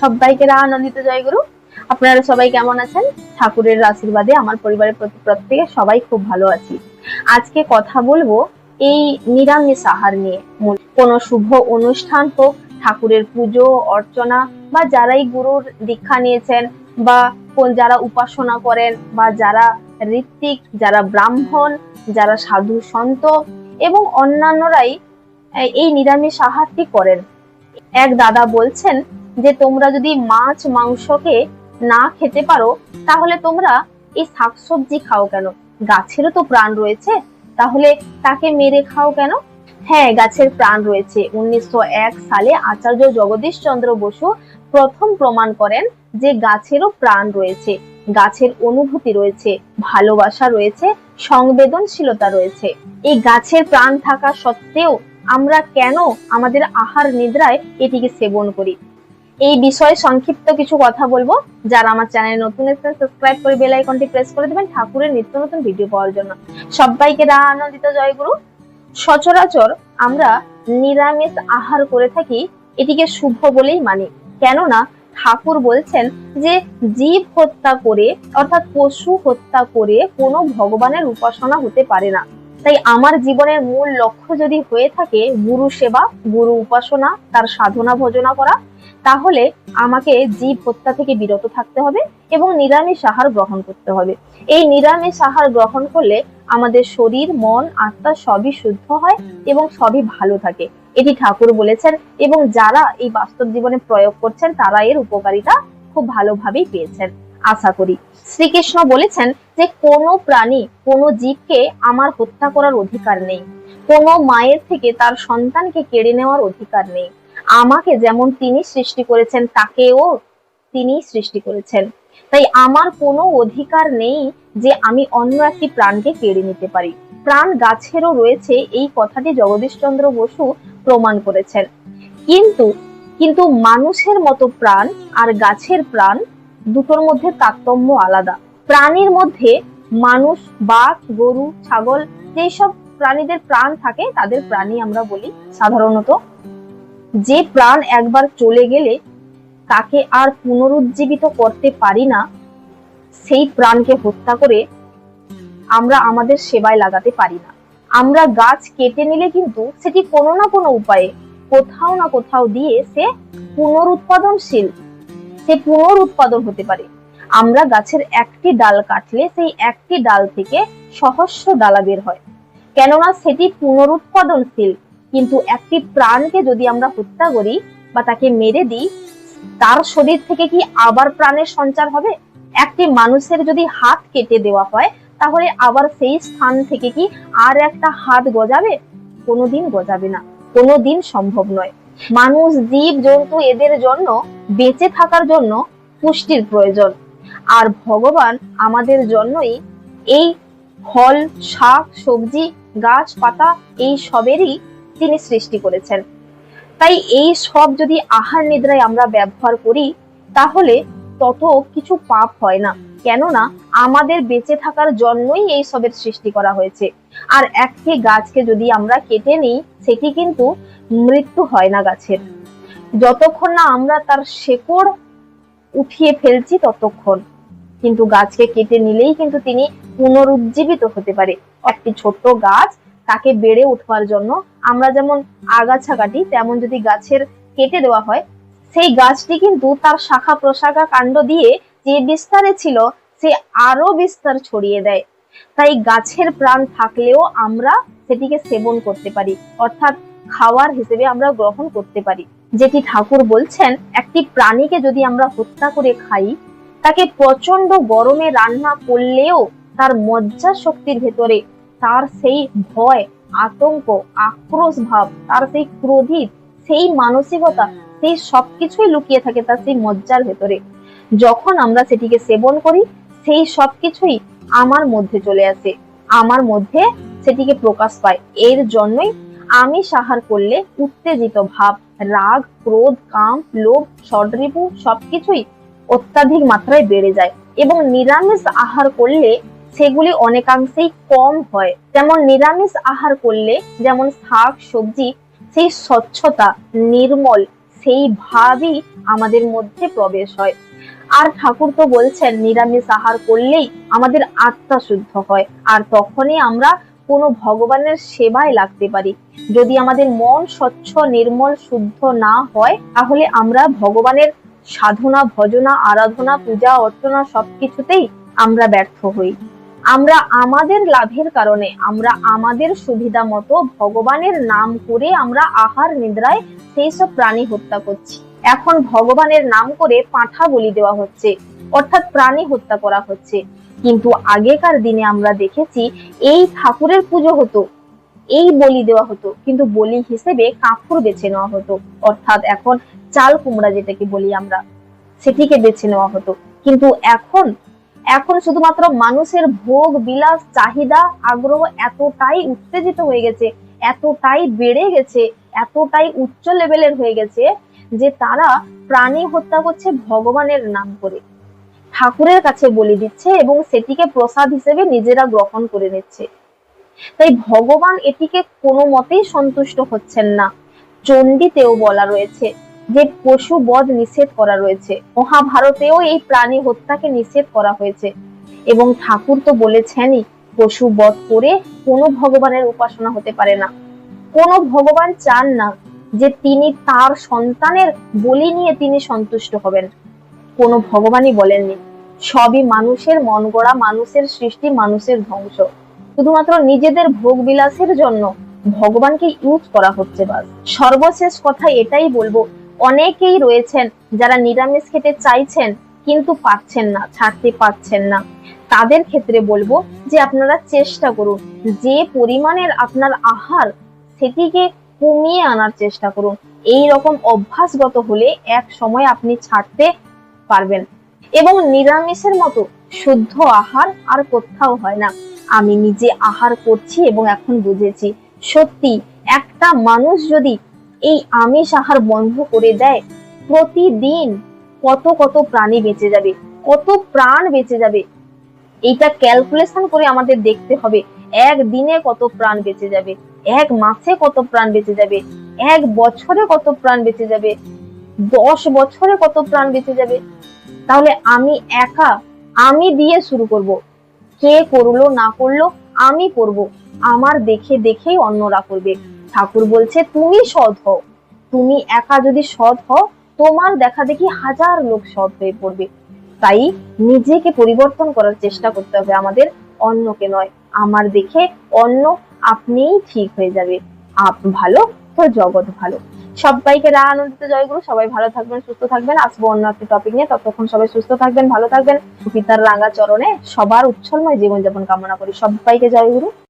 সবাইকে আনন্দিত জয়গুরু আপনারা সবাই কেমন আছেন? ঠাকুরের আশীর্বাদে আমার পরিবারের প্রতি প্রত্যেকে সবাই খুব ভালো আছি। আজকে কথা বলব এই নিরামিষ আহার নিয়ে। কোনো শুভ অনুষ্ঠান হোক, ঠাকুরের পুজো, অর্চনা, বা যারাই গুরুর দীক্ষা নিয়েছেন, বা কোন- যারা উপাসনা করেন, বা যারা ঋত্বিক, যারা ব্রাহ্মণ, যারা সাধু সন্ত, এবং অন্যান্যরাই এই নিরামিষ আহারটি করেন। এক দাদা বলছেন যে তোমরা যদি মাছ, মাংসকে না খেতে পারো, তাহলে তোমরা এই শাকসবজি খাও কেন? গাছেরও তো প্রাণ রয়েছে, তাহলে তাকে মেরে খাও কেন? হ্যাঁ গাছের প্রাণ রয়েছে। উনিশশো এক সালে আচার্য জগদীশ চন্দ্র বসু প্রথম প্রমাণ করেন যে গাছেরও প্রাণ রয়েছে। গাছের অনুভূতি রয়েছে, ভালোবাসা রয়েছে, সংবেদনশীলতা রয়েছে। এই গাছের প্রাণ থাকা সত্ত্বেও আমরা কেন আমাদের আহার নিদ্রায় এটিকে সেবন করি? এই বিষয়ে সংক্ষিপ্ত কিছু কথা বলব। যারা আমার চ্যানেল নতুন এসেছেন সাবস্ক্রাইব করে বেল আইকনটি প্রেস করে দেবেন ঠাকুরের নিত্য নতুন ভিডিও পাওয়ার জন্য। সবাইকে রা আনন্দিত জয়গুরু সচরাচর আমরা নিরামিষ আহার করে থাকি, এটিকে শুভ বলেই মানি। কেননা ঠাকুর বলছেন যে জীব হত্যা করে, অর্থাৎ পশু হত্যা করে কোনো ভগবানের উপাসনা হতে পারে না। তাই আমার জীবনের মূল লক্ষ্য যদি হয়ে থাকে গুরু সেবা, গুরু উপাসনা, তার সাধনা ভজনা করা তাহলে আমাকে জীব হত্যা থেকে বিরত থাকতে হবে এবং নিরামিষ আহার গ্রহণ করতে হবে। এই নিরামিষ আহার গ্রহণ করলে আমাদের শরীর, মন, আত্মা সবই শুদ্ধ হয় এবং সবই ভালো থাকে। এটি ঠাকুর বলেছেন এবং যারা এই বাস্তব জীবনে প্রয়োগ করছেন, তারা এর উপকারিতা খুব ভালোভাবেই পেয়েছেন। আশা করি। শ্রীকৃষ্ণ বলেছেন যে, কোনো প্রাণী, কোনো জীবকে আমার হত্যা করার অধিকার নেই। কোনো মায়ের থেকে তার সন্তানকে কেড়ে নেওয়ার অধিকার নেই। আমাকে যেমন তিনি সৃষ্টি করেছেন, তাকেও তিনি সৃষ্টি করেছেন। তাই আমার কোনো অধিকার নেই যে আমি অন্য একটি প্রাণকে কেড়ে নিতে পারি। প্রাণ গাছেরও রয়েছে, এই কথাটি জগদীশচন্দ্র বসু প্রমাণ করেছেন। কিন্তু কিন্তু মানুষের মতো প্রাণ আর গাছের প্রাণ দুটোর মধ্যে তারতম্য আলাদা। প্রাণীর মধ্যে মানুষ, বাঘ, গরু, ছাগল যেসব প্রাণীদের প্রাণ থাকে, তাদের প্রাণী আমরা বলি সাধারণত যে প্রাণ একবার চলে গেলে তাকে আর পুনরুজ্জীবিত করতে পারি না, সেই প্রাণকে হত্যা করে আমরা আমাদের সেবায় লাগাতে পারি না। আমরা গাছ কেটে নিলে কিন্তু সেটি কোনো না কোনো উপায়ে কোথাও না কোথাও দিয়ে সে পুনরুৎপাদনশীল, সে পুনরুৎপাদন হতে পারে। আমরা গাছের একটি ডাল কাটলে সেই একটি ডাল থেকে সহস্র ডালা বের হয়। কেননা সেটি পুনরুৎপাদনশীল কিন্তু একটি প্রাণকে যদি আমরা হত্যা করি বা তাকে মেরে দিই, তার শরীর থেকে কি আবার প্রাণের সঞ্চার হবে? একটি মানুষের যদি হাত কেটে দেওয়া হয়, তাহলে আবার সেই স্থান থেকে কি আর একটা হাত গজাবে? কোনোদিন গজাবে না। কোনোদিন সম্ভব নয়। মানুষ, জীব, জন্তু এদের জন্য, বেঁচে থাকার জন্য পুষ্টির প্রয়োজন। আর ভগবান আমাদের জন্যই এই ফল, শাক, সবজি, গাছ, পাতা, এই সবেরই তিনি সৃষ্টি করেছেন। তাই এই সব যদি আহার নিদ্রায় আমরা ব্যবহার করি, তাহলে তত কিছু পাপ হয় না। কেননা, আমাদের বেঁচে থাকার জন্যই এই সবের সৃষ্টি করা হয়েছে। আর একটি গাছকে যদি আমরা কেটে নিই, সেটি কিন্তু মৃত্যু হয় না গাছের। যতক্ষণ না আমরা তার শেকড় উঠিয়ে ফেলছি, ততক্ষণ। কিন্তু গাছকে কেটে নিলেই কিন্তু তিনি পুনরুজ্জীবিত হতে পারে। একটি ছোট্ট গাছ তাকে বেড়ে উঠবার জন্য। আমরা যেমন আগাছা কাটি, তেমন যদি গাছের কেটে দেওয়া হয়, সেই গাছটি কিন্তু তার শাখা প্রশাখা কাণ্ড দিয়ে যে বিস্তারে ছিল, সে আরও বিস্তার ছড়িয়ে দেয়। তাই গাছের প্রাণ থাকলেও আমরা সেটিকে সেবন করতে পারি, অর্থাৎ খাওয়ার হিসেবে আমরা গ্রহণ করতে পারি। যেটি ঠাকুর বলছেন, একটি প্রাণীকে যদি আমরা হত্যা করে খাই, তাকে প্রচণ্ড গরমে রান্না করলেও তার মজ্জা শক্তির ভেতরে তার সেই ভয়, আতঙ্ক, আক্রোশ ভাব, তার সেই ক্রোধিত, সেই মানসিকতা, সেই সবকিছুই লুকিয়ে থাকে তার সেই মজ্জার ভেতরে। যখন আমরা সেটিকে সেবন করি, সেই সবকিছুই আমার মধ্যে চলে আসে। আমার মধ্যে সেটিকে প্রকাশ পায়। এর জন্যই আমি সাহার করলে উত্তেজিত ভাব, রাগ, ক্রোধ, কাম, লোভ সডরিপু সবকিছুই অত্যাধিক মাত্রায় বেড়ে যায় এবং নিরামিষ আহার করলে সেগুলি অনেকাংশেই কম হয়। যেমন নিরামিষ আহার করলে যেমন শাক, সবজি, সেই স্বচ্ছতা, নির্মল, সেই ভাবই আমাদের মধ্যে প্রবেশ হয়। আর ঠাকুর তো বলছেন, নিরামিষ আহার করলেই আমাদের আত্মা শুদ্ধ হয়, আর তখনই আমরা কোনো ভগবানের সেবায় লাগতে পারি। যদি আমাদের মন স্বচ্ছ, নির্মল, শুদ্ধ না হয়, তাহলে আমরা ভগবানের সাধনা, ভজনা, আরাধনা, পূজা, অর্চনা সবকিছুতেই আমরা ব্যর্থ হই। আমরা আমাদের লাভের কারণে, আমরা আমাদের সুবিধা মতো ভগবানের নাম করে আমরা আহার নিদ্রায় সেই সব প্রাণী হত্যা করছি। এখন ভগবানের নাম করে পাঁঠা বলি দেওয়া হচ্ছে, অর্থাৎ প্রাণী হত্যা করা হচ্ছে। কিন্তু আগেকার দিনে আমরা দেখেছি, এই ঠাকুরের পুজো হতো, এই বলি দেওয়া হতো, কিন্তু বলি হিসেবে কাঁকুর বেছে নেওয়া হতো। অর্থাৎ এখন চাল কুমড়া যেটাকে বলি আমরা, সেটিকে বেছে নেওয়া হতো। কিন্তু এখন এখন শুধুমাত্র মানুষের ভোগ, বিলাস, চাহিদা, আগ্রহ এতটাই উত্তেজিত হয়ে গেছে, এতটাই বেড়ে গেছে, এতটাই উচ্চ লেভেলের হয়ে গেছে যে তারা প্রাণী হত্যা করছে ভগবানের নাম করে। ঠাকুরের কাছে বলি দিচ্ছে এবং সেটিকে প্রসাদ হিসেবে নিজেরা গ্রহণ করে নিচ্ছে। তাই ভগবান এটিকে কোনো মতেই সন্তুষ্ট হচ্ছেন না। চণ্ডীতেও বলা রয়েছে যে পশু বধ নিষেধ করা রয়েছে। মহাভারতেও এই প্রাণী হত্যাকে নিষেধ করা হয়েছে। এবং ঠাকুর তো বলেছেনই, পশু বধ করে কোনো ভগবানের উপাসনা হতে পারে না। কোনো ভগবান চান না যে তিনি তার সন্তানের বলি নিয়ে তিনি সন্তুষ্ট হবেন। কোনো ভগবানই বলেননি, সবই মানুষের মন গড়া মানুষের সৃষ্টি, মানুষের ধ্বংস। শুধুমাত্র নিজেদের ভোগ বিলাসের জন্য ভগবানকে ইউজ করা হচ্ছে বাস। সর্বশেষ কথা এটাই বলব অনেকেই রয়েছেন যারা নিরামিষ খেতে চাইছেন কিন্তু পাচ্ছেন না, ছাড়তে পারছেন না। তাদের ক্ষেত্রে বলব যে আপনারা চেষ্টা করুন, যে পরিমাণের আপনার আহার সেটিকে কমিয়ে আনার চেষ্টা করুন। এই রকম অভ্যাসগত হলে এক সময় আপনি ছাড়তে পারবেন। এবং নিরামিষের মতো শুদ্ধ আহার আর কোথাও হয় না। আমি নিজে আহার করছি এবং এখন বুঝেছি, সত্যি একটা মানুষ যদি এই আমিষ আহার বন্ধ করে দেয়। প্রতিদিন কত কত প্রাণী বেঁচে যাবে, কত প্রাণ বেঁচে যাবে। এইটা ক্যালকুলেশন করে আমাদের দেখতে হবে, এক দিনে কত প্রাণ বেঁচে যাবে, এক মাসে কত প্রাণ বেঁচে যাবে, এক বছরে কত প্রাণ বেঁচে যাবে, দশ বছরে কত প্রাণ বেঁচে যাবে। তাহলে আমি একা, আমি দিয়ে শুরু করব। কে করল না করল, আমি করব। আমার দেখে দেখেই অন্যরা করবে। ঠাকুর বলছে, তুমি সৎ হও। তুমি একা যদি সৎ হও, তোমার দেখা দেখি হাজার লোক সৎ হয়ে পড়বে। তাই নিজেকে পরিবর্তন করার চেষ্টা করতে হবে আমাদের। অন্যকে নয়, আমার দেখে অন্য আপনিই ঠিক হয়ে যাবে। আপ ভালো তো জগৎ ভালো। সবাইকে রা আনন্দিত জয়গুরু সবাই ভালো থাকবেন, সুস্থ থাকবেন। আসব অন্য একটি টপিক নিয়ে। ততক্ষণ সবাই সুস্থ থাকবেন, ভালো থাকবেন। পিতার রাঙা চরণে সবার উচ্ছলময় জীবনযাপন কামনা করি। সবাইকে জয়গুরু